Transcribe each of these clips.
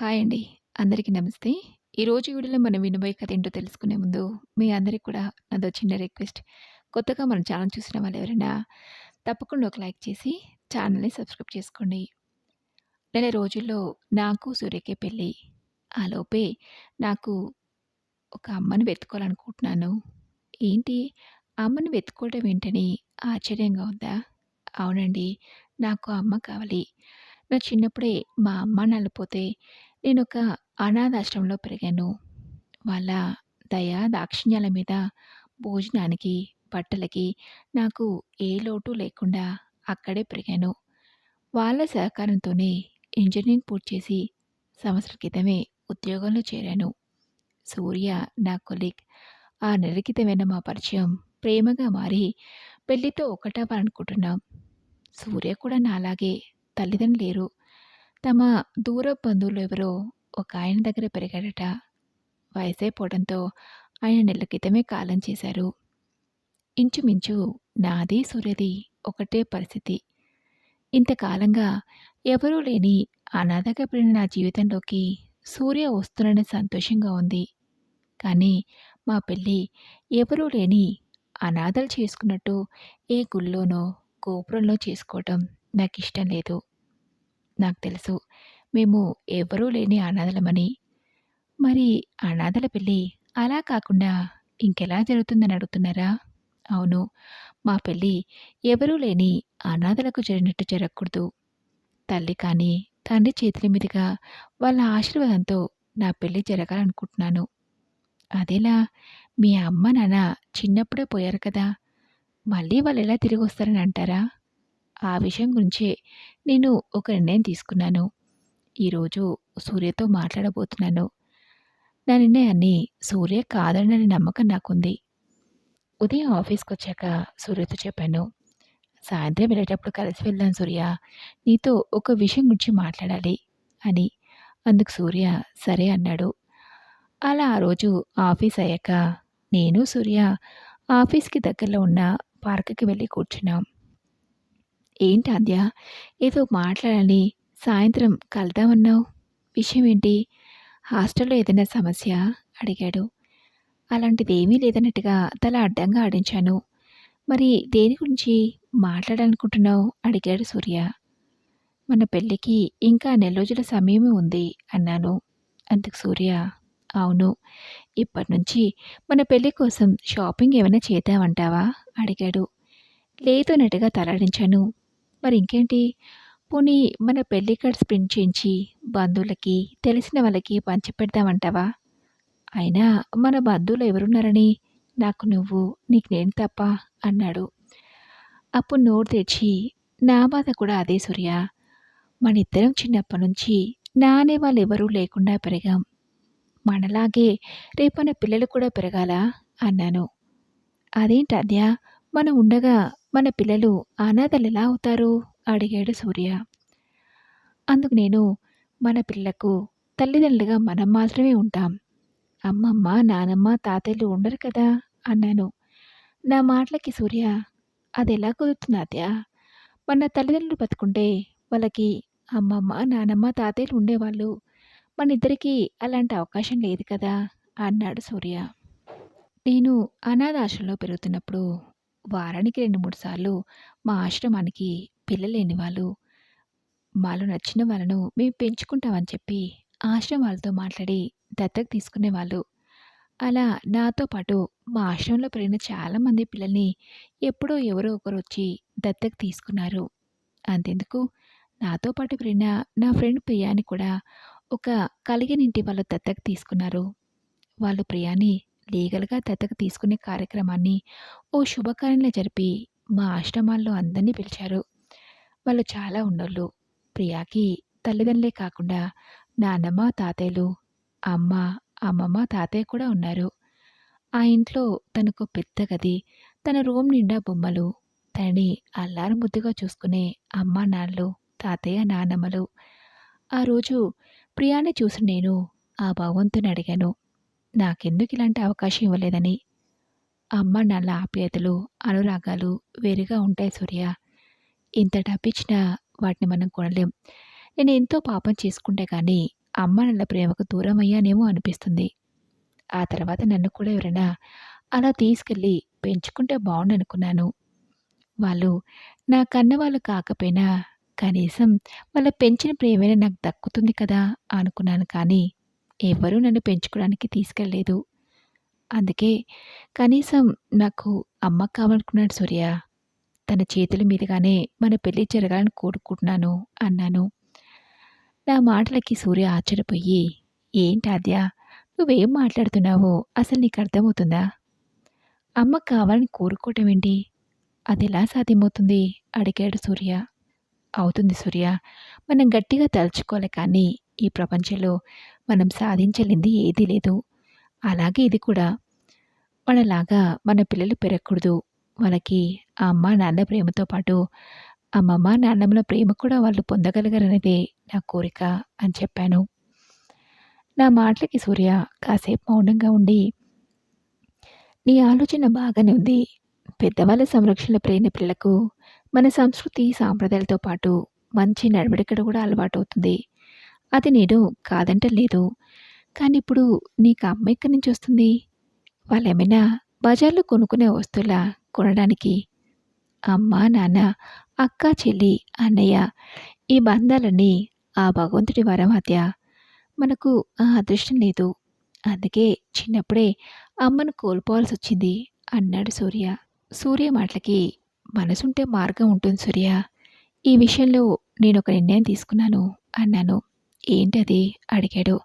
Hi అండి. అందరికీ నమస్తే. ఈరోజు వీడియోలో మనం వినబోయే కథ ఏంటో తెలుసుకునే ముందు, మీ అందరికి కూడా నాదో చిన్న రిక్వెస్ట్. కొత్తగా మన ఛానల్ చూసిన వాళ్ళు ఎవరైనా తప్పకుండా ఒక లైక్ చేసి ఛానల్‌ని సబ్స్క్రైబ్ చేసుకోండి. నెల రోజుల్లో నాకు, సూర్యకే పెళ్ళి ఆలోపే నాకు ఒక అమ్మని వెతుక్కోవాలనుకుంటున్నాను. ఏంటి అమ్మని వెతుక్కోవడం ఏంటని ఆశ్చర్యంగా ఉందా? అవునండి. నాకు అమ్మ కావాలి. నా చిన్నప్పుడే మా అమ్మ నలిపోతే నేను ఒక అనాథాశ్రమంలో పెరిగాను. వాళ్ళ దయ, దాక్షిణ్యాల మీద భోజనానికి, బట్టలకి నాకు ఏ లోటు లేకుండా అక్కడే పెరిగాను. వాళ్ళ సహకారంతోనే ఇంజనీరింగ్ పూర్తి చేసి సంవత్సరం క్రితమే ఉద్యోగంలో చేరాను. సూర్య నా కొలీగ్. ఆ నెల క్రితమైన మా పరిచయం ప్రేమగా మారి పెళ్ళితో ఒకటవ్వాలనుకుంటున్నాం. సూర్య కూడా నాలాగే తల్లిదండ్రులు లేరు. తమ దూర బంధువులు ఎవరో ఒక ఆయన దగ్గర పెరిగాడట. వయసైపోవడంతో ఆయన నెల క్రితమే కాలం చేశారు. ఇంచుమించు నాది, సూర్యది ఒకటే పరిస్థితి. ఇంతకాలంగా ఎవరూ లేని అనాథగా పెరిగిన నా జీవితంలోకి సూర్య వస్తున్నాడని సంతోషంగా ఉంది. కానీ మా పెళ్ళి ఎవరూ లేని అనాథలు చేసుకున్నట్టు ఏ గుళ్ళోనో, గోపురంలో చేసుకోవటం నాకు ఇష్టం లేదు. నాకు తెలుసు మేము ఎవరూ లేని అనాథలమని. మరి అనాథల పెళ్ళి అలా కాకుండా ఇంకెలా జరుగుతుందని అడుగుతున్నారా? అవును. మా పెళ్ళి ఎవరూ లేని అనాథలకు జరిగినట్టు జరగకూడదు. తల్లి కానీ, తండ్రి చేతుల మీదుగా వాళ్ళ ఆశీర్వాదంతో నా పెళ్ళి జరగాలనుకుంటున్నాను. అదేలా మీ అమ్మ, నాన్న చిన్నప్పుడే పోయారు కదా! మళ్ళీ వాళ్ళు ఎలా తిరిగొస్తారని అంటారా? ఆ విషయం గురించే నేను ఒక నిర్ణయం తీసుకున్నాను. ఈరోజు సూర్యతో మాట్లాడబోతున్నాను. నా నిర్ణయాన్ని సూర్య కాదనని నమ్మకం నాకుంది. ఉదయం ఆఫీస్కి వచ్చాక సూర్యతో చెప్పాను. సాయంత్రం వెళ్ళేటప్పుడు కలిసి వెళ్దాం సూర్య. నీతో ఒక విషయం గురించి మాట్లాడాలి అని. అందుకు సూర్య సరే అన్నాడు. అలా ఆ రోజు ఆఫీస్ అయ్యాక నేను, సూర్య ఆఫీస్‌కి దగ్గరలో ఉన్న పార్క్‌కి వెళ్ళి కూర్చున్నాం. ఏంటి ఆద్య ఏదో మాట్లాడని సాయంత్రం కలుద్దామన్నావు. విషయం ఏంటి? హాస్టల్‌లో ఏదైనా సమస్య? అడిగాడు. అలాంటిదేమీ లేదన్నట్టుగా తల అడ్డంగా ఆడించాను. మరి దేని గురించి మాట్లాడాలనుకుంటున్నావు? అడిగాడు సూర్య. మన పెళ్ళికి ఇంకా నెల రోజుల సమయమే ఉంది అన్నాను. అందుకు సూర్య అవును. ఇప్పటినుంచి మన పెళ్ళి కోసం షాపింగ్ ఏమైనా చేద్దామంటావా? అడిగాడు. లేదు అన్నట్టుగా తలాడించాను. మరి ఇంకేంటి? పోనీ మన పెళ్ళి కార్డ్స్ ప్రింట్ చేయించి బంధువులకి, తెలిసిన వాళ్ళకి పంచిపెడదామంటావా? అయినా మన బంధువులు ఎవరున్నారని నాకు నువ్వు, నీకు నేను తప్ప అన్నాడు. అప్పుడు నోరు తెచ్చి నా బాధ కూడా అదే సూర్య. మన ఇద్దరం చిన్నప్పటి నుంచి నానే వాళ్ళు ఎవరూ లేకుండా పెరిగాం. మనలాగే రేపు మన పిల్లలు కూడా పెరగాలా? అన్నాను. అదేంటి అద్యా మనం ఉండగా మన పిల్లలు అనాథలెలా అవుతారు? అడిగాడు సూర్య. అందుకు నేను మన పిల్లకు తల్లిదండ్రులుగా మనం మాత్రమే ఉంటాం. అమ్మమ్మ, నానమ్మ, తాతయ్యలు ఉండరు కదా! అన్నాను. నా మాటలకి సూర్య అది కుదురుతుంది కుదురుతున్నాద్యా మన తల్లిదండ్రులు బతుకుంటే వాళ్ళకి అమ్మమ్మ, నానమ్మ, తాతయ్యలు ఉండేవాళ్ళు. మన ఇద్దరికీ అలాంటి అవకాశం లేదు కదా! అన్నాడు సూర్య. నేను అనాథాశ్రంలో పెరుగుతున్నప్పుడు వారానికి 2, 3 సార్లు మా ఆశ్రమానికి పిల్లలేని వాళ్ళు, మాలో నచ్చిన వాళ్ళను మేము పెంచుకుంటామని చెప్పి ఆశ్రమాలతో మాట్లాడి దత్తత తీసుకునేవాళ్ళు. అలా నాతో పాటు మా ఆశ్రమంలో పెరిగిన చాలామంది పిల్లల్ని ఎప్పుడో ఎవరో ఒకరు వచ్చి దత్తత తీసుకున్నారు. అంతెందుకు నాతో పాటు పెరిగిన నా ఫ్రెండ్ ప్రియాని కూడా ఒక కలిగినింటి వాళ్ళు దత్తత తీసుకున్నారు. వాళ్ళు ప్రియాని లీగల్‌గా దత్తత తీసుకునే కార్యక్రమాన్ని ఓ శుభకార్యంలో జరిపి మా ఆశ్రమాల్లో అందరినీ పిలిచారు. వాళ్ళు చాలా ఉన్నోళ్ళు. ప్రియాకి తల్లిదండ్రులే కాకుండా నాన్నమ్మ తాతయ్యలు, అమ్మ, అమ్మమ్మ, తాతయ్య కూడా ఉన్నారు. ఆ ఇంట్లో తనకు పెద్ద గది, తన రూమ్ నిండా బొమ్మలు, తనని అల్లారు ముద్దుగా చూసుకునే అమ్మ, నాన్నలు, తాతయ్య, నానమ్మలు. ఆ రోజు ప్రియాని చూసి నేను ఆ భగవంతుని అడిగాను. నాకెందుకు ఇలాంటి అవకాశం ఇవ్వలేదని. అమ్మ, నల్ల ఆప్యాయతలు, అనురాగాలు వేరుగా ఉంటాయి సూర్య. ఇంత డబ్బిచ్చినా వాటిని మనం కొనలేం. నేను ఎంతో పాపం చేసుకుంటే కానీ అమ్మ నల్ల ప్రేమకు దూరమయ్యానేమో అనిపిస్తుంది. ఆ తర్వాత నన్ను కూడా ఎవరైనా అలా తీసుకెళ్ళి పెంచుకుంటే బాగుండనుకున్నాను వాళ్ళు నా కన్నవాళ్ళు కాకపోయినా కనీసం వాళ్ళ పెంచిన ప్రేమైనా నాకు దక్కుతుంది కదా అనుకున్నాను కానీ, ఎవరూ నన్ను పెంచుకోవడానికి తీసుకెళ్ళలేదు. అందుకే కనీసం నాకు అమ్మ కావాలనుకున్నాడు సూర్య. తన చేతుల మీదుగానే మన పెళ్ళి జరగాలని కోరుకుంటున్నాను అన్నాను. నా మాటలకి సూర్య ఆశ్చర్యపోయి, ఏంటి ఆద్య నువ్వేం మాట్లాడుతున్నావో అసలు నీకు అర్థమవుతుందా? అమ్మ కావాలని కోరుకోవటం ఏంటి? అది ఎలా సాధ్యమవుతుంది? అడిగాడు సూర్య. అవుతుంది సూర్య. మనం గట్టిగా తలుచుకోవాలి కానీ ఈ ప్రపంచంలో మనం సాధించలేంది ఏదీ లేదు. అలాగే ఇది కూడా. మనలాగా మన పిల్లలు పెరగకూడదు. వాళ్ళకి ఆ అమ్మ, నాన్న ప్రేమతో పాటు అమ్మమ్మ, నాన్నమ్మల ప్రేమ కూడా వాళ్ళు పొందగలగరనేదే నా కోరిక అని చెప్పాను. నా మాటలకి సూర్య కాసేపు మౌనంగా ఉండి నీ ఆలోచన బాగానే ఉంది. పెద్దవాళ్ళ సంరక్షణ ప్రేమ పిల్లలకు మన సంస్కృతి, సాంప్రదాయాలతో పాటు మంచి నడవడికడ కూడా అలవాటు అవుతుంది అది నేను కాదంటలేదు. కానీ ఇప్పుడు నీకు అమ్మ ఎక్కడి నుంచి వస్తుంది? వాళ్ళేమైనా బజార్‌లో కొనుక్కునే వస్తువులా కొనడానికి? అమ్మ, నాన్న, అక్క, చెల్లి, అన్నయ్య ఈ బంధాలన్నీ ఆ భగవంతుడి వరం మధ్య మనకు ఆ అదృష్టం లేదు. అందుకే చిన్నప్పుడే అమ్మను కోల్పోవాల్సి వచ్చింది అన్నాడు సూర్య. సూర్య మాటలకి మనసుంటే మార్గం ఉంటుంది సూర్య. ఈ విషయంలో నేను ఒక నిర్ణయం తీసుకున్నాను అన్నాను. ఏంటది? అడిగాడు.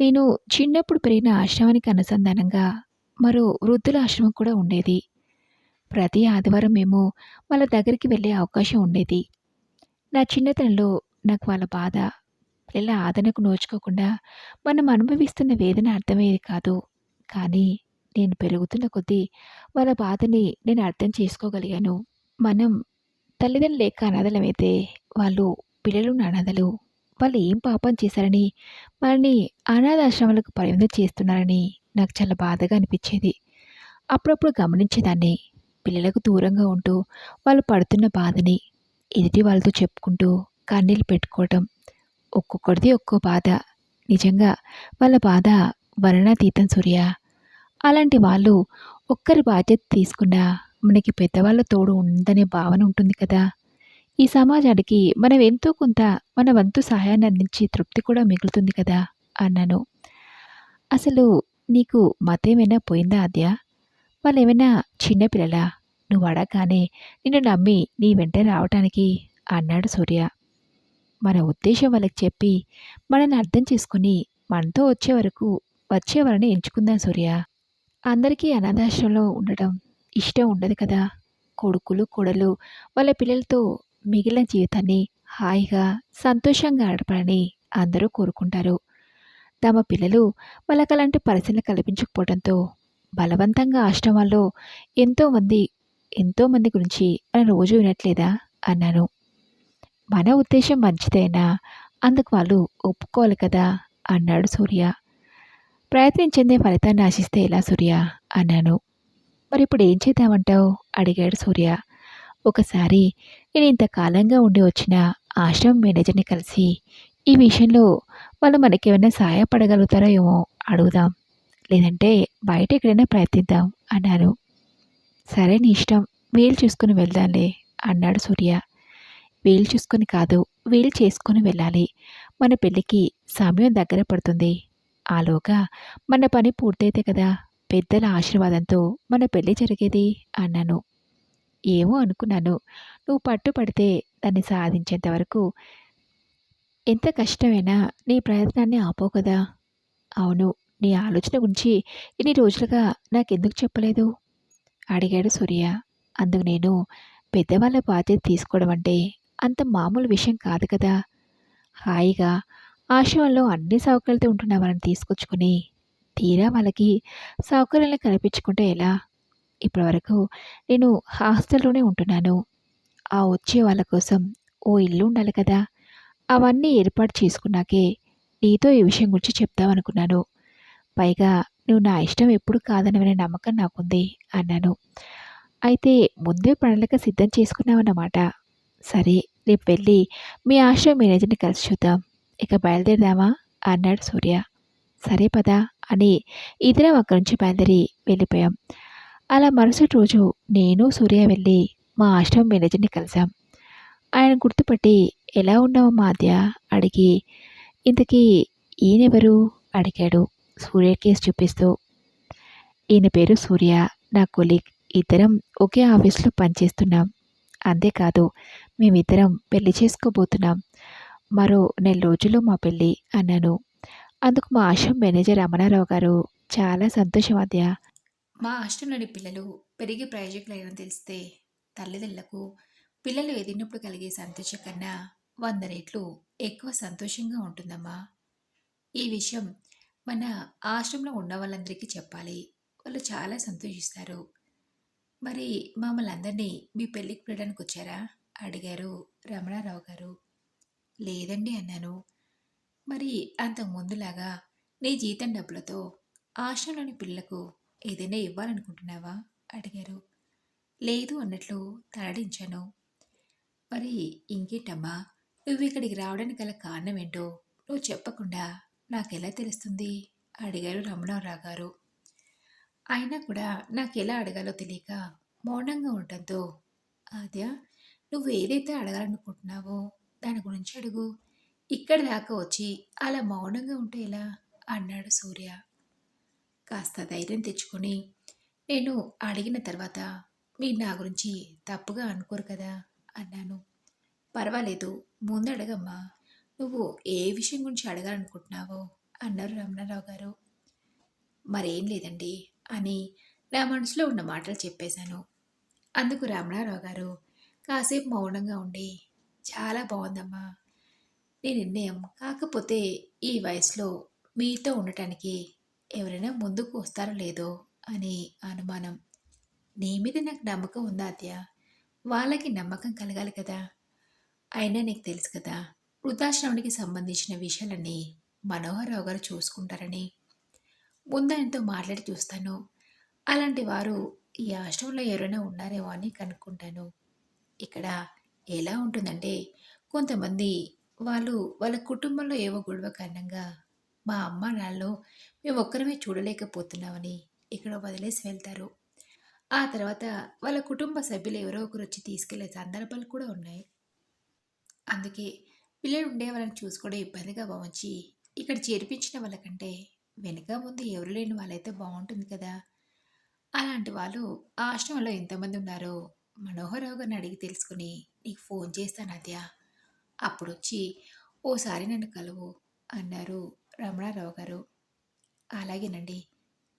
నేను చిన్నప్పుడు పెరిగిన ఆశ్రమానికి అనుసంధానంగా మరో వృద్ధుల ఆశ్రమం కూడా ఉండేది. ప్రతి ఆదివారం మేము వాళ్ళ దగ్గరికి వెళ్ళే అవకాశం ఉండేది. నా చిన్నతనంలో నాకు వాళ్ళ బాధ, ఇలా ఆదనకు నోచుకోకుండా మనం అనుభవిస్తున్న వేదన అర్థమయ్యేది కాదు. కానీ నేను పెరుగుతున్న కొద్దీ వాళ్ళ బాధని నేను అర్థం చేసుకోగలిగాను. మనం తల్లిదండ్రులు లేక అనాథలమైతే వాళ్ళు పిల్లలు అనాథలు. వాళ్ళు ఏం పాపం చేశారని మనని అనాథాశ్రమాలకు పరిమితం చేస్తున్నారని నాకు చాలా బాధగా అనిపించేది. అప్పుడప్పుడు గమనించేదాన్ని. పిల్లలకు దూరంగా ఉంటూ వాళ్ళు పడుతున్న బాధని ఎదుటి వాళ్ళతో చెప్పుకుంటూ కన్నీళ్ళు పెట్టుకోవటం. ఒక్కొక్కటిది ఒక్కో బాధ. నిజంగా వాళ్ళ బాధ వర్ణాతీతం సూర్య. అలాంటి వాళ్ళు ఒక్కరి బాధ్యత తీసుకున్నా మనకి పెద్దవాళ్ళ తోడు ఉందనే భావన ఉంటుంది కదా! ఈ సమాజానికి మనం ఎంతో కొంత మన వంతు సహాయాన్ని అందించే తృప్తి కూడా మిగులుతుంది కదా! అన్నాను. అసలు నీకు మతేమైనా పోయిందా అద్యా వాళ్ళేమైనా చిన్నపిల్లలా నువ్వు అడగగానే నిన్ను నమ్మి నీ వెంట రావటానికి అన్నాడు సూర్య. మన ఉద్దేశం వాళ్ళకి చెప్పి మనల్ని అర్థం చేసుకుని మనతో వచ్చే వరకు వచ్చే ఎంచుకుందాం సూర్య. అందరికీ అనాథాశ్రమంలో ఉండడం ఇష్టం ఉండదు కదా! కొడుకులు, కొడలు వాళ్ళ పిల్లలతో మిగిలిన జీవితాన్ని హాయిగా, సంతోషంగా గడపాలని అందరూ కోరుకుంటారు. తమ పిల్లలు వాళ్ళకలాంటి పరిస్థితులు కల్పించకపోవడంతో బలవంతంగా ఆశ్రమాల్లో ఎంతోమంది ఎంతోమంది గురించి మనం రోజు వినట్లేదా? అన్నాను. మన ఉద్దేశం మంచిదైనా అందుకు వాళ్ళు ఒప్పుకోవాలి కదా! అన్నాడు సూర్య. ప్రయత్నించిందే ఫలితాన్ని ఆశిస్తే ఎలా సూర్య? అన్నాను. మరి ఇప్పుడు ఏం చేద్దామంటావు? అడిగాడు సూర్య. ఒకసారి నేను ఇంతకాలంగా ఉండి వచ్చిన ఆశ్రమం మేనేజర్‌ని కలిసి ఈ విషయంలో వాళ్ళు మనకేమైనా సహాయపడగలుగుతారో ఏమో అడుగుదాం. లేదంటే బయట ఎక్కడైనా ప్రయత్నిద్దాం అన్నారు సరే నీ ఇష్టం. వీలు చూసుకొని వెళ్దాంలే అన్నాడు సూర్య. వీలు చూసుకొని కాదు వీలు చేసుకొని వెళ్ళాలి. మన పెళ్ళికి సమయం దగ్గర పడుతుంది. ఆలోగా మన పని పూర్తయితే కదా పెద్దల ఆశీర్వాదంతో మన పెళ్ళి జరిగేది అన్నాను. ఏమో అనుకున్నాను. నువ్వు పట్టుపడితే దాన్ని సాధించేంత వరకు ఎంత కష్టమైనా నీ ప్రయత్నాన్ని ఆపో కదా! అవును. నీ ఆలోచన గురించి ఇన్ని రోజులుగా నాకెందుకు చెప్పలేదు? అడిగాడు సూర్య. అందుకు నేను పెద్దవాళ్ళ బాధ్యత తీసుకోవడం అంటే అంత మామూలు విషయం కాదు కదా! హాయిగా ఆశ్రమంలో అన్ని సౌకర్యాలతో ఉంటున్న వాళ్ళని తీసుకొచ్చుకొని తీరా వాళ్ళకి సౌకర్యాలను కల్పించుకుంటే ఎలా? ఇప్పటివరకు నేను హాస్టల్‌లోనే ఉంటున్నాను. ఆ వచ్చే వాళ్ళ కోసం ఓ ఇల్లు ఉండాలి కదా! అవన్నీ ఏర్పాటు చేసుకున్నాకే నీతో ఈ విషయం గురించి చెప్తామనుకున్నాను పైగా నువ్వు నా ఇష్టం ఎప్పుడు కాదనవనే నమ్మకం నాకుంది అన్నాను. అయితే ముందే ప్రణాళిక సిద్ధం చేసుకున్నావన్నమాట. సరే రేపు వెళ్ళి మీ ఆశ్రమ మేనేజర్‌ని కలిసి చూద్దాం. ఇక బయలుదేరదామా? అన్నాడు సూర్య సరే పదా అని ఇద్దరం అక్కడి నుంచి బయలుదేరి వెళ్ళిపోయాం అలా మరుసటి రోజు నేను సూర్య వెళ్ళి మా ఆశ్రమం మేనేజర్ని కలిసాం ఆయన గుర్తుపట్టి ఎలా ఉన్నావు మాధ్య? అడిగి ఇంతకీ ఈయనెవరు? అడిగాడు. సూర్య కేసు చూపిస్తూ ఈయన పేరు సూర్య. నా కొలీగ్. ఇద్దరం ఒకే ఆఫీస్లో పనిచేస్తున్నాం. అంతేకాదు మేమిద్దరం పెళ్ళి చేసుకోబోతున్నాం. మరో నెల రోజుల్లో మా పెళ్ళి అన్నాను. అందుకు మా ఆశ్రమం మేనేజర్ రమణారావు గారు చాలా సంతోషం అద్య మా హాస్టల్లోని పిల్లలు పెరిగి ప్రయోజకులైన తెలిస్తే తల్లిదండ్రులకు పిల్లలు ఎదిగినప్పుడు కలిగే సంతోషం కన్నా వంద రెట్లు ఎక్కువ సంతోషంగా ఉంటుందమ్మా. ఈ విషయం మన ఆశ్రమంలో ఉన్న వాళ్ళందరికీ చెప్పాలి. వాళ్ళు చాలా సంతోషిస్తారు. మరి మమ్మల్ని అందరినీ మీ పెళ్ళికి పిలడానికి వచ్చారా? అడిగారు రమణారావు గారు. లేదండి అన్నాను. మరి అంతకు ముందులాగా నీ జీతం డబ్బులతో ఆశ్రమంలోని పిల్లలకు ఏదైనా ఇవ్వాలనుకుంటున్నావా? అడిగారు. లేదు అన్నట్లు తలడించాను మరి ఇంకేంటమ్మా? నువ్వు ఇక్కడికి రావడానికి గల కారణం ఏంటో నువ్వు చెప్పకుండా నాకెలా తెలుస్తుంది? అడిగారు రమణారావు గారు అయినా కూడా నాకు ఎలా అడగాలో తెలియక మౌనంగా ఉండటంతో ఆద్య నువ్వు ఏదైతే అడగాలనుకుంటున్నావో దాని గురించి అడుగు. ఇక్కడ దాకా వచ్చి అలా మౌనంగా ఉంటే ఎలా? అన్నాడు సూర్య. కాస్త ధైర్యం తెచ్చుకొని నేను అడిగిన తర్వాత మీరు నా గురించి తప్పుగా అనుకోరు కదా అన్నాను. పర్వాలేదు ముందు అడగమ్మా నువ్వు ఏ విషయం గురించి అడగాలనుకుంటున్నావో అన్నారు రమణారావు గారు. మరేం లేదండి అని నా మనసులో ఉన్న మాటలు చెప్పేశాను. అందుకు రమణారావు గారు కాసేపు మౌనంగా ఉండి చాలా బాగుందమ్మా. నీ నిర్ణయం కాకపోతే ఈ వయసులో మీతో ఉండటానికి ఎవరైనా ముందుకు వస్తారో లేదో అని అనుమానం. నీ మీద నాకు నమ్మకం ఉందా అత్య వాళ్ళకి నమ్మకం కలగాలి కదా. అయినా నీకు తెలుసు కదా వృద్ధాశ్రమానికి సంబంధించిన విషయాలన్నీ మనోహరరావు గారు చూసుకుంటారని. ముందు ఆయనతో మాట్లాడి చూస్తాను. అలాంటి వారు ఈ ఆశ్రమంలో ఎవరైనా ఉన్నారేమో అని కనుక్కుంటాను. ఇక్కడ ఎలా ఉంటుందంటే కొంతమంది వాళ్ళు వాళ్ళ కుటుంబంలో ఏవో గొడవ కారణంగా మా అమ్మ నాన్నలో మేము ఒక్కరమే చూడలేకపోతున్నామని ఇక్కడ వదిలేసి వెళ్తారు. ఆ తర్వాత వాళ్ళ కుటుంబ సభ్యులు ఎవరో ఒకరు వచ్చి తీసుకెళ్ళే సందర్భాలు కూడా ఉన్నాయి. అందుకే పిల్లలు ఉండే వాళ్ళని చూసుకోవడం ఇబ్బందిగా భావించి ఇక్కడ చేర్పించిన వాళ్ళకంటే వెనుక ముందు ఎవరు లేని వాళ్ళైతే బాగుంటుంది కదా. అలాంటి వాళ్ళు ఆ ఆశ్రమంలో ఎంతమంది ఉన్నారో మనోహరరావు గారిని అడిగి తెలుసుకుని నీకు ఫోన్ చేస్తాను అద్యా. అప్పుడొచ్చి ఓసారి నన్ను కలువు అన్నారు రమణారావు గారు అలాగేనండి.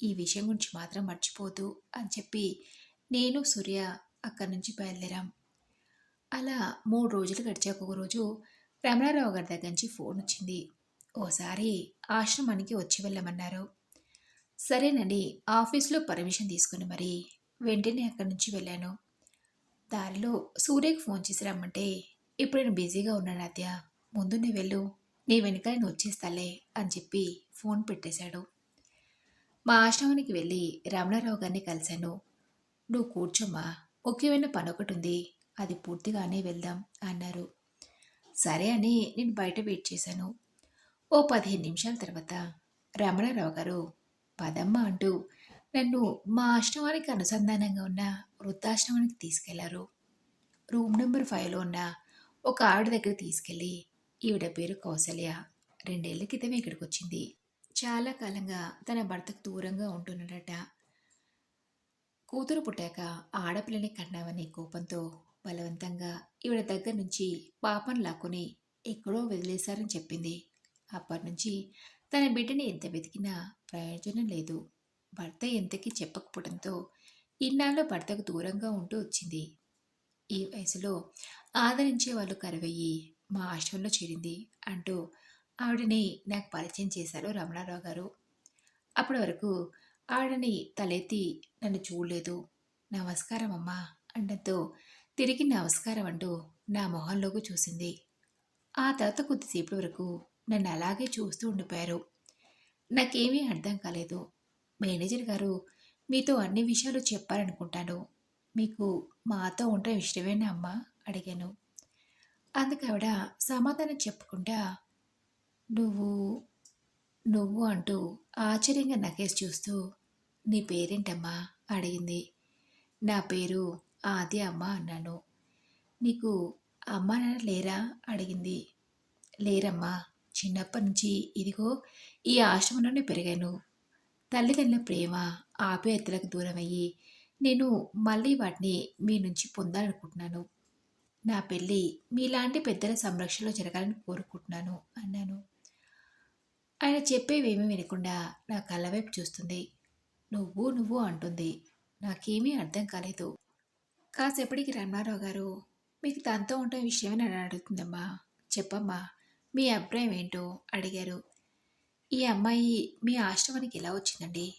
ఈ విషయం గురించి మాత్రం మర్చిపోదు అని చెప్పి నేను సూర్య అక్కడి నుంచి బయలుదేరాం. అలా మూడు రోజులు గడిచాక ఒకరోజు రమణారావు గారి దగ్గర నుంచి ఫోన్ వచ్చింది. ఓసారి ఆశ్రమానికి వచ్చి వెళ్ళమన్నారు. సరేనండి ఆఫీస్లో పర్మిషన్ తీసుకుని మరి వెంటనే అక్కడి నుంచి వెళ్ళాను. దారిలో సూర్యకి ఫోన్ చేసి రమ్మంటే ఇప్పుడు నేను బిజీగా ఉన్నాను అద్య ముందు నీ వెళ్ళు. నీ వెనుక నేను వచ్చేస్తాలే అని చెప్పి ఫోన్ పెట్టేశాడు. మా ఆశ్రమానికి వెళ్ళి రమణారావు గారిని కలిశాను. నువ్వు కూర్చోమ్మా ముఖ్యమైన పని ఒకటి ఉంది అది పూర్తిగానే వెళ్దాం అన్నారు. సరే అని నేను బయట వెయిట్ చేశాను. ఓ పదిహేను నిమిషాల తర్వాత రమణారావు గారు పదమ్మ అంటూ నన్ను మా ఆశ్రమానికి అనుసంధానంగా ఉన్న వృద్ధాశ్రమానికి తీసుకెళ్ళారు. రూమ్ నెంబర్ ఫైవ్లో ఉన్న ఒక ఆవిడ దగ్గర తీసుకెళ్ళి ఈవిడ పేరు కౌసల్య. రెండేళ్ళ క్రితమే ఇక్కడికి వచ్చింది చాలా కాలంగా తన భర్తకు దూరంగా ఉంటున్నాడట. కూతురు పుట్టాక ఆడపిల్లని కన్నావనే కోపంతో బలవంతంగా ఈవిడ దగ్గర నుంచి పాపను లాక్కుని ఎక్కడో వదిలేశారని చెప్పింది. అప్పటి నుంచి తన బిడ్డని ఎంత వెతికినా ప్రయోజనం లేదు. భర్త ఎంతకీ చెప్పకపోవడంతో ఇన్నాళ్ళు భర్తకు దూరంగా ఉంటూ వచ్చింది. ఈ వయసులో ఆదరించే వాళ్ళు కరువయ్యి మా ఆశ్రమంలో చేరింది అంటూ ఆవిడని నాకు పరిచయం చేశారు రమణారావు గారు. అప్పటి వరకు ఆవిడని తలెత్తి నన్ను చూడలేదు. నమస్కారం అమ్మా అండంతో తిరిగి నమస్కారం అంటూ నా మొహంలోకి చూసింది. ఆ తర్వాత కొద్దిసేపటి వరకు నన్ను అలాగే చూస్తూ ఉండిపోయారు. నాకేమీ అర్థం కాలేదు. మేనేజర్ గారు మీతో అన్ని విషయాలు చెప్పారనుకుంటాను. మీకు మాతో ఉంటే ఇష్టమేనా అమ్మా? అడిగాను. అందుకు ఆవిడ సమాధానం చెప్పకుండా నువ్వు నువ్వు అంటూ ఆశ్చర్యంగా నకేసి చూస్తూ నీ పేరేంటమ్మా? అడిగింది. నా పేరు ఆది అమ్మ అన్నాను. నీకు అమ్మ నాన్న లేరా? అడిగింది. లేరమ్మా. చిన్నప్పటి నుంచి ఇదిగో ఈ ఆశ్రమంలోనే పెరిగాను. తల్లిదండ్రుల ప్రేమ ఆప్యాయతలకు దూరం అయ్యి నేను మళ్ళీ వాటిని మీ నుంచి పొందాలనుకుంటున్నాను. నా పెళ్ళి మీలాంటి పెద్దల సంరక్షణలో జరగాలని కోరుకుంటున్నాను అన్నాను. ఆయన చెప్పేవేమీ వినకుండా నా కళ్ళ వైపు చూస్తుంది. నువ్వు నువ్వు అంటుంది. నాకేమీ అర్థం కాలేదు. కాసేపటికి రమారావు గారు మీకు తనతో ఉంటే విషయమే నన్ను అడుగుతుందమ్మా. చెప్పమ్మా మీ అభిప్రాయం ఏంటో? అడిగారు. ఈ అమ్మాయి మీ ఆశ్రమానికి ఎలా వచ్చిందండి?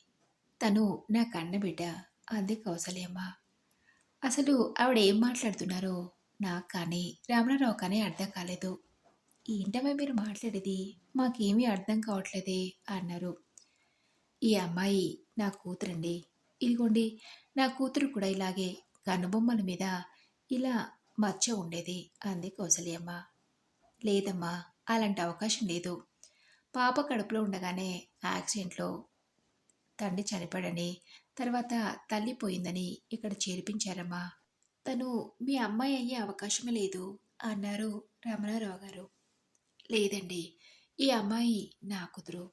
తను నా కన్న బిడ్డ అంది కౌసల్యమ్మ అసలు ఆవిడ ఏం మాట్లాడుతున్నారో నాకు కానీ రమణారావు కానీ అర్థం కాలేదు. ఏంటమ్మా మీరు మాట్లాడేది మాకేమీ అర్థం కావట్లేదే అన్నారు. ఈ అమ్మాయి నా కూతురండి. ఇదిగోండి నా కూతురు కూడా ఇలాగే కనుబొమ్మల మీద ఇలా మచ్చ ఉండేది అంది కౌసల్యమ్మ. లేదమ్మా అలాంటి అవకాశం లేదు. పాప కడుపులో ఉండగానే యాక్సిడెంట్లో తండ్రి చనిపోయాడని తర్వాత తల్లి పోయిందని ఇక్కడ చేర్పించారమ్మా. తను మీ అమ్మాయి అయ్యే అవకాశమే లేదు అన్నారు రమణారావు గారు. లేదండి ఈ అమ్మాయి నా కుదురు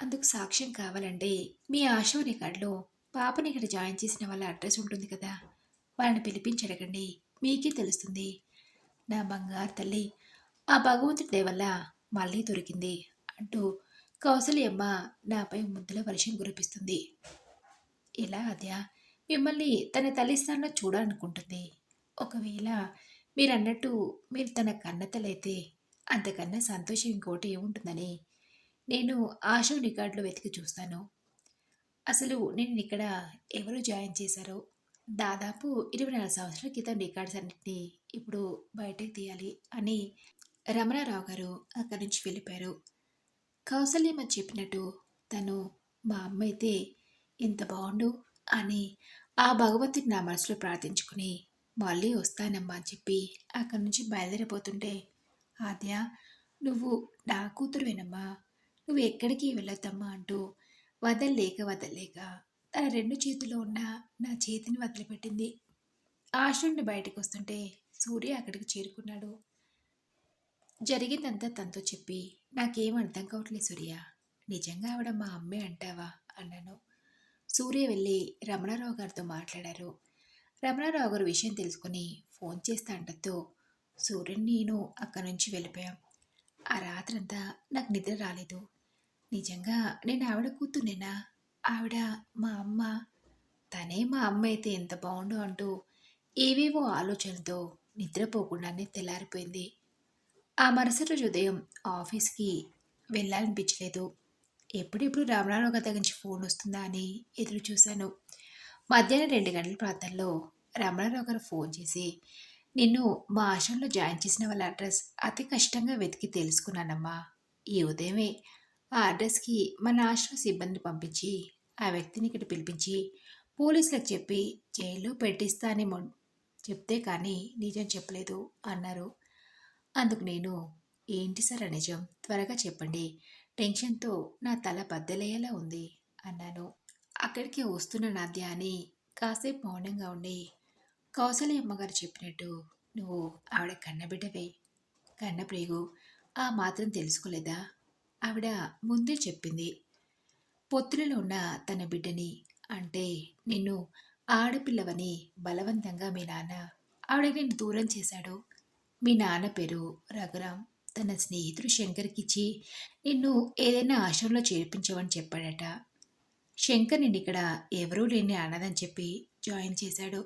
అందుకు సాక్ష్యం కావాలంటే మీ ఆశోని కాడలో పాపని ఇక్కడ జాయిన్ చేసిన వాళ్ళ అడ్రస్ ఉంటుంది కదా వాళ్ళని పిలిపించి అడగండి. మీకే తెలుస్తుంది. నా బంగారు తల్లి ఆ భగవంతుడి దయ వల్ల మళ్ళీ దొరికింది అంటూ కౌసల్యమ్మ నాపై ముద్దుల వర్షం కురిపిస్తుంది. ఇలా అద్యా మిమ్మల్ని తన తల్లి స్థానంలో చూడాలనుకుంటుంది. ఒకవేళ మీరు అన్నట్టు మీరు తన కన్నతలైతే అంతకన్నా సంతోషం ఇంకోటి ఏముంటుందని నేను ఆశో రికార్డులో వెతికి చూస్తాను. అసలు నేను ఇక్కడ ఎవరు జాయిన్ చేశారో? దాదాపు ఇరవై నాలుగు సంవత్సరాల క్రితం రికార్డ్స్ అన్నింటినీ ఇప్పుడు బయటకు తీయాలి అని రమణారావు గారు అక్కడి నుంచి వెళ్ళిపోయారు. కౌసల్యమ్మ చెప్పినట్టు తను మా అమ్మ అయితే ఎంత బాగుండు అని ఆ భగవంతుని నా మనసులో ప్రార్థించుకుని మళ్ళీ వస్తానమ్మా అని చెప్పి అక్కడి నుంచి బయలుదేరిపోతుంటే ఆద్య నువ్వు నా కూతురువేనమ్మా. నువ్వు ఎక్కడికి వెళ్ళొద్దమ్మా అంటూ వదల్లేక వదల్లేక తన రెండు చేతిలో ఉన్న నా చేతిని వదిలిపెట్టింది. ఆశ్రుడిని బయటకు వస్తుంటే సూర్య అక్కడికి చేరుకున్నాడు. జరిగిందంతా తనతో చెప్పి నాకేం అర్థం కావట్లేదు సూర్య. నిజంగా ఆవిడ మా అమ్మే అంటావా? అన్నాను. సూర్య వెళ్ళి రమణారావు గారితో మాట్లాడారు. రమణారావు గారు విషయం తెలుసుకుని ఫోన్ చేస్తా అంటతో సూర్యుని నేను అక్కడి నుంచి వెళ్ళిపోయాం. ఆ రాత్రంతా నాకు నిద్ర రాలేదు. నిజంగా నేను ఆవిడ కూతుర్నేనా? ఆవిడ మా అమ్మ. తనే మా అమ్మ అయితే ఎంత బాగుండు అంటూ ఏవేవో ఆలోచనలతో నిద్రపోకుండానే తెల్లారిపోయింది. ఆ మరుసటి రోజు ఉదయం ఆఫీస్కి వెళ్ళాలనిపించలేదు. ఎప్పుడెప్పుడు రామరావు గారి దగ్గర నుంచి ఫోన్ వస్తుందా అని ఎదురు చూశాను. మధ్యాహ్నం రెండు గంటల ప్రాంతంలో రమణారావు గారు ఫోన్ చేసి నిన్ను మా ఆశ్రమంలో జాయిన్ చేసిన వాళ్ళ అడ్రస్ అతి కష్టంగా వెతికి తెలుసుకున్నానమ్మా. ఈ ఉదయమే ఆ అడ్రస్కి మన ఆశ్రమ సిబ్బందిని పంపించి ఆ వ్యక్తిని ఇక్కడ పిలిపించి పోలీసులకు చెప్పి జైల్లో పెట్టిస్తా అని చెప్తే కానీ నిజం చెప్పలేదు అన్నారు. అందుకు నేను ఏంటి సార్ నిజం? త్వరగా చెప్పండి. టెన్షన్తో నా తల బద్దలయ్యేలా ఉంది. అన్నాను. అక్కడికి వస్తున్న నాద్య అని కాసేపు మౌనంగా ఉండి కౌసలి అమ్మగారు చెప్పినట్టు నువ్వు ఆవిడ కన్నబిడ్డవే. కన్నప్రేగు ఆ మాత్రం తెలుసుకోలేదా? ఆవిడ ముందే చెప్పింది పొత్తులలో ఉన్న తన బిడ్డని అంటే నిన్ను ఆడపిల్లవని బలవంతంగా మీ నాన్న ఆవిడ నిన్ను దూరం చేశాడు. మీ నాన్న పేరు రఘురాం తన స్నేహితుడు శంకర్కిచ్చి నిన్ను ఏదైనా ఆశ్రమంలో చేర్పించమని చెప్పాడట. శంకర్ నిన్ను ఇక్కడ ఎవరూ లేని అన్నదని చెప్పి జాయిన్ చేశాడు.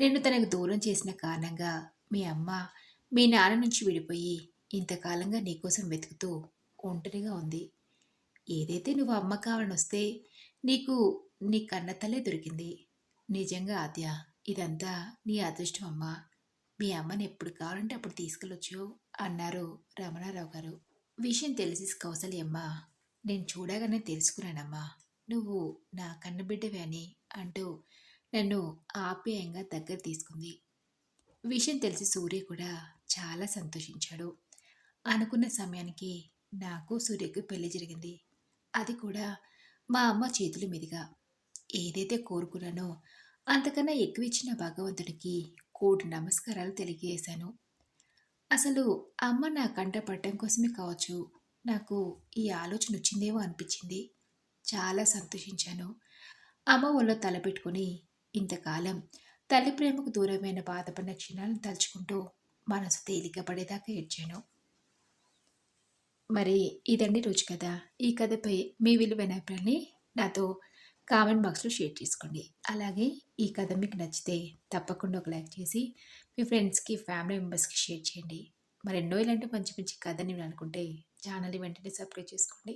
నిన్ను తనకు దూరం చేసిన కారణంగా మీ అమ్మ మీ నాన్న నుంచి విడిపోయి ఇంతకాలంగా నీకోసం వెతుకుతూ ఒంటరిగా ఉంది. ఏదైతే నువ్వు అమ్మ కావాలని వస్తే నీకు నీ కన్నతలే దొరికింది. నిజంగా ఆద్య ఇదంతా నీ అదృష్టం అమ్మ. మీ అమ్మని ఎప్పుడు కావాలంటే అప్పుడు తీసుకెళ్ళొచ్చు. అన్నారు రమణారావు గారు. విషయం తెలిసి కౌసల్యమ్మ నేను చూడగానే తెలుసుకున్నానమ్మా. నువ్వు నా కన్నబిడ్డవే అని అంటూ నన్ను ఆప్యాయంగా దగ్గర తీసుకుంది. విషయం తెలిసి సూర్య కూడా చాలా సంతోషించాడు. అనుకున్న సమయానికి నాకు సూర్యకు పెళ్ళి జరిగింది. అది కూడా మా అమ్మ చేతుల మీదుగా. ఏదైతే కోరుకున్నానో అంతకన్నా ఎక్కువ ఇచ్చిన భగవంతుడికి కోటి నమస్కారాలు తెలియజేశాను. అసలు అమ్మ నా కంట పట్టడం కోసమే కావచ్చు. నాకు ఈ ఆలోచన వచ్చిందేమో అనిపించింది. చాలా సంతోషించాను. అమ్మ ఒళ్ళో తలపెట్టుకుని ఇంతకాలం తల్లి ప్రేమకు దూరమైన బాధపడిన క్షణాలను తలుచుకుంటూ మనసు తేలిక పడేదాకా ఏడ్చాను. మరి ఇదండి రోజు కథ. ఈ కథపై మీ విలువైన అభిప్రాయాన్ని నాతో కామెంట్ బాక్స్లో షేర్ చేసుకోండి. అలాగే ఈ కథ మీకు నచ్చితే తప్పకుండా ఒక లైక్ చేసి మీ ఫ్రెండ్స్కి ఫ్యామిలీ మెంబర్స్కి షేర్ చేయండి. మరెన్నో ఇలాంటి మంచి మంచి కథని అనుకుంటే ఛానల్ని వెంటనే సబ్స్క్రైబ్ చేసుకోండి.